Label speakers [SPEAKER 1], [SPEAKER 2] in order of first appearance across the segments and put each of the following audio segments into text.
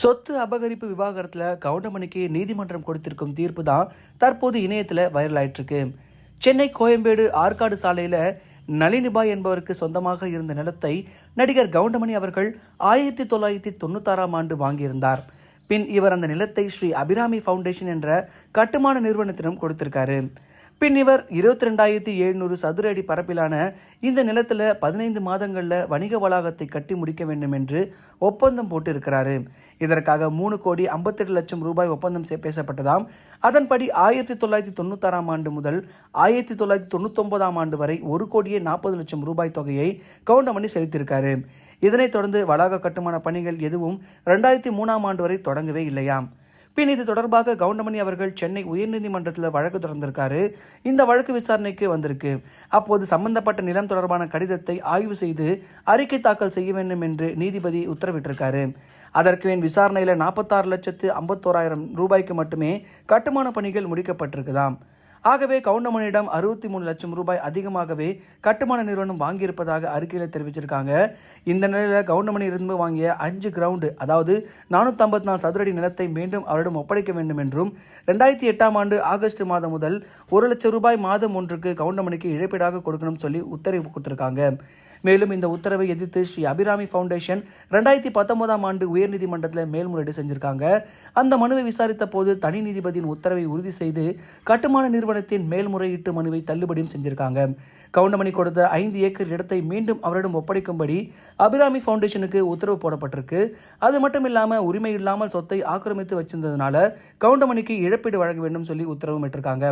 [SPEAKER 1] சொத்து அபகரிப்பு விவாகரத்தில் கவுண்டமணிக்கு நீதிமன்றம் கொடுத்திருக்கும் தீர்ப்பு தான் தற்போது இணையத்தில் வைரல் ஆயிட்டுருக்கு சென்னை கோயம்பேடு ஆற்காடு சாலையில் நளினிபாய் என்பவருக்கு சொந்தமாக இருந்த நிலத்தை நடிகர் கவுண்டமணி அவர்கள் ஆயிரத்தி தொள்ளாயிரத்தி தொண்ணூத்தாறாம் ஆண்டு வாங்கியிருந்தார். பின் இவர் அந்த நிலத்தை ஸ்ரீ அபிராமி ஃபவுண்டேஷன் என்ற கட்டுமான நிறுவனத்திடம் கொடுத்திருக்காரு. பின் இவர் இருபத்தி ரெண்டாயிரத்தி எழுநூறு சதுர அடி பரப்பிலான இந்த நிலத்தில் பதினைந்து மாதங்களில் வணிக வளாகத்தை கட்டி முடிக்க வேண்டும் என்று ஒப்பந்தம் போட்டிருக்கிறாரு. இதற்காக மூணு கோடி ஐம்பத்தெட்டு லட்சம் ரூபாய் ஒப்பந்தம் பேசப்பட்டதாம். அதன்படி ஆயிரத்தி தொள்ளாயிரத்தி தொண்ணூத்தாறாம் ஆண்டு முதல் ஆயிரத்தி தொள்ளாயிரத்தி தொண்ணூத்தொன்பதாம் ஆண்டு வரை ஒரு கோடியே நாற்பது லட்சம் ரூபாய் தொகையை கவுண்டமணி செலுத்தியிருக்காரு. இதனைத் தொடர்ந்து வளாக கட்டுமான பணிகள் எதுவும் ரெண்டாயிரத்தி மூணாம் ஆண்டு வரை தொடங்கவே இல்லையாம். பின் இது தொடர்பாக கவுண்டமணி அவர்கள் சென்னை உயர்நீதிமன்றத்தில் வழக்கு தொடர்ந்திருக்காரு. இந்த வழக்கு விசாரணைக்கு வந்திருக்கு. அப்போது சம்பந்தப்பட்ட நிலம் தொடர்பான கடிதத்தை ஆய்வு செய்து அறிக்கை தாக்கல் செய்ய வேண்டும் என்று நீதிபதி உத்தரவிட்டிருக்காரு. அதற்கு பின் விசாரணையில் நாற்பத்தாறு லட்சத்து ஐம்பத்தோராயிரம் ரூபாய்க்கு மட்டுமே கட்டுமான பணிகள் முடிக்கப்பட்டிருக்குதாம். ஆகவே கவுண்டமணியிடம் அறுபத்தி மூணு லட்சம் ரூபாய் அதிகமாகவே கட்டுமான நிறுவனம் வாங்கியிருப்பதாக அறிக்கையில் தெரிவிச்சிருக்காங்க. இந்த நிலையில் கவுண்டமணி இருந்து வாங்கிய அஞ்சு கிரவுண்டு அதாவது நானூற்றி நாலு சதுரடி நிலத்தை மீண்டும் அவரிடம் ஒப்படைக்க வேண்டும் என்றும் ரெண்டாயிரத்தி எட்டாம் ஆண்டு ஆகஸ்ட் மாதம் முதல் ஒரு லட்சம் ரூபாய் மாதம் ஒன்றுக்கு கவுண்டமணிக்கு இழப்பீடாக கொடுக்கணும்னு சொல்லி உத்தரவு கொடுத்துருக்காங்க. மேலும் இந்த உத்தரவை எதிர்த்து ஸ்ரீ அபிராமி ஃபவுண்டேஷன் ரெண்டாயிரத்தி பத்தொன்பதாம் ஆண்டு உயர்நீதிமன்றத்தில் மேல்முறையீடு செஞ்சிருக்காங்க. அந்த மனுவை விசாரித்த போது தனி நீதிபதியின் உத்தரவை உறுதி செய்து கட்டுமான நிறுவனத்தின் மேல்முறையீட்டு மனுவை தள்ளுபடியும் செஞ்சிருக்காங்க. கவுண்டமணி கொடுத்த ஐந்து ஏக்கர் இடத்தை மீண்டும் அவரிடம் ஒப்படைக்கும்படி அபிராமி ஃபவுண்டேஷனுக்கு உத்தரவு போடப்பட்டிருக்கு. அது மட்டும் இல்லாமல் உரிமை இல்லாமல் சொத்தை ஆக்கிரமித்து வச்சிருந்ததுனால கவுண்டமணிக்கு இழப்பீடு வழங்க வேண்டும் சொல்லி உத்தரவும் இட்டிருக்காங்க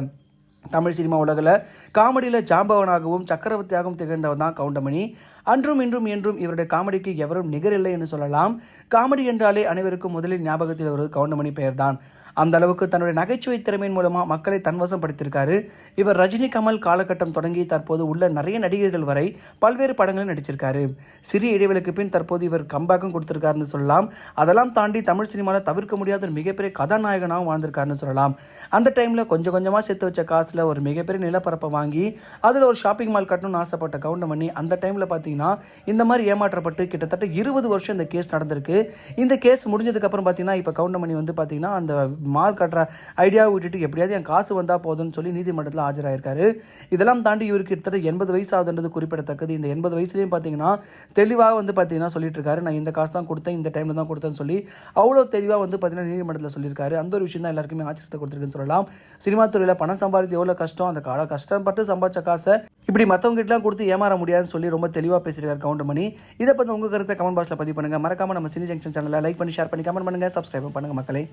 [SPEAKER 1] தமிழ் சினிமா உலகில் காமெடியில் ஜாம்பவனாகவும் சக்கரவர்த்தியாகவும் திகழ்ந்தவர் தான் கவுண்டமணி. அன்றும் இன்றும் என்றும் இவருடைய காமெடிக்கு எவரும் நிகரில்லை என்று சொல்லலாம். காமெடி என்றாலே அனைவருக்கும் முதலில் ஞாபகத்தில் வருவது கவுண்டமணி பெயர்தான். அந்த அளவுக்கு தன்னுடைய நகைச்சுவை திறமையின் மூலமாக மக்களை தன்வசம் படுத்தியிருக்காரு இவர் ரஜினி கமல் காலகட்டம் தொடங்கி தற்போது உள்ள நிறைய நடிகர்கள் வரை பல்வேறு படங்களில் நடிச்சிருக்காரு. சிறிய இடைவெளிக்கு பின் தற்போது இவர் கம்பேக்கும் கொடுத்திருக்காருன்னு சொல்லலாம். அதெல்லாம் தாண்டி தமிழ் சினிமாவில் தவிர்க்க முடியாத ஒரு மிகப்பெரிய கதாநாயகனாகவும் வாழ்ந்திருக்காருன்னு சொல்லலாம். அந்த டைமில் கொஞ்சம் கொஞ்சமாக சேர்த்து வச்ச காசில் ஒரு மிகப்பெரிய நிலப்பரப்பை வாங்கி அதில் ஒரு ஷாப்பிங் மால் கட்டணும்னு ஆசைப்பட்ட கவுண்டமணி அந்த டைமில் பார்த்தீங்கன்னா இந்த மாதிரி ஏமாற்றப்பட்டு கிட்டத்தட்ட இருபது வருஷம் இந்த கேஸ் நடந்திருக்கு. இந்த கேஸ் முடிஞ்சதுக்கப்புறம் பார்த்தீங்கன்னா இப்போ கவுண்டமணி வந்து பார்த்தீங்கன்னா அந்த மால் கட்டுற ஐடியாவை விட்டுட்டு எப்படியாவது என் காசு வந்தால் போதும்னு சொல்லி நீதிமன்றத்தில் ஆஜராயிருக்காரு. இதெல்லாம் தாண்டி இவருக்கு கிட்டத்தட்ட எண்பது வயசு ஆகுதுன்றது குறிப்பிடத்தக்கது. இந்த எண்பது வயசுலேயும் பார்த்தீங்கன்னா தெளிவாக வந்து பார்த்தீங்கன்னா சொல்லிட்டு இருக்காரு நான் இந்த காசு தான் கொடுத்தேன் இந்த டைமில் தான் கொடுத்தேன்னு சொல்லி அவ்வளோ தெளிவாக வந்து பார்த்தீங்கன்னா நீதிமன்றத்தில் சொல்லியிருக்காரு. அந்த ஒரு விஷயம் தான் எல்லாருக்குமே ஆச்சரியத்தை கொடுத்துருக்குன்னு சொல்லலாம். சினிமா துறையில் பணம் சம்பாதித்து எவ்வளோ கஷ்டம்? அந்த கால கஷ்டப்பட்டு சம்பாதிச்ச காசை இப்படி மற்றவங்ககிட்டலாம் கொடுத்து ஏமாற முடியாதுன்னு சொல்லி ரொம்ப தெளிவாக பேசியிருக்காரு கவுண்டமணி. இதை பற்றி உங்கள் கருத்தை கமெண்ட் பாக்ஸில் பதிவு பண்ணுங்கள் மறக்காமல் நம்ம சினி ஜங்ஷன் சேனலை லைக் பண்ணி ஷேர் பண்ணி கமெண்ட் பண்ணுங்கள் சப்ஸ்கிரைப் பண்ணுங்கள் மக்களே.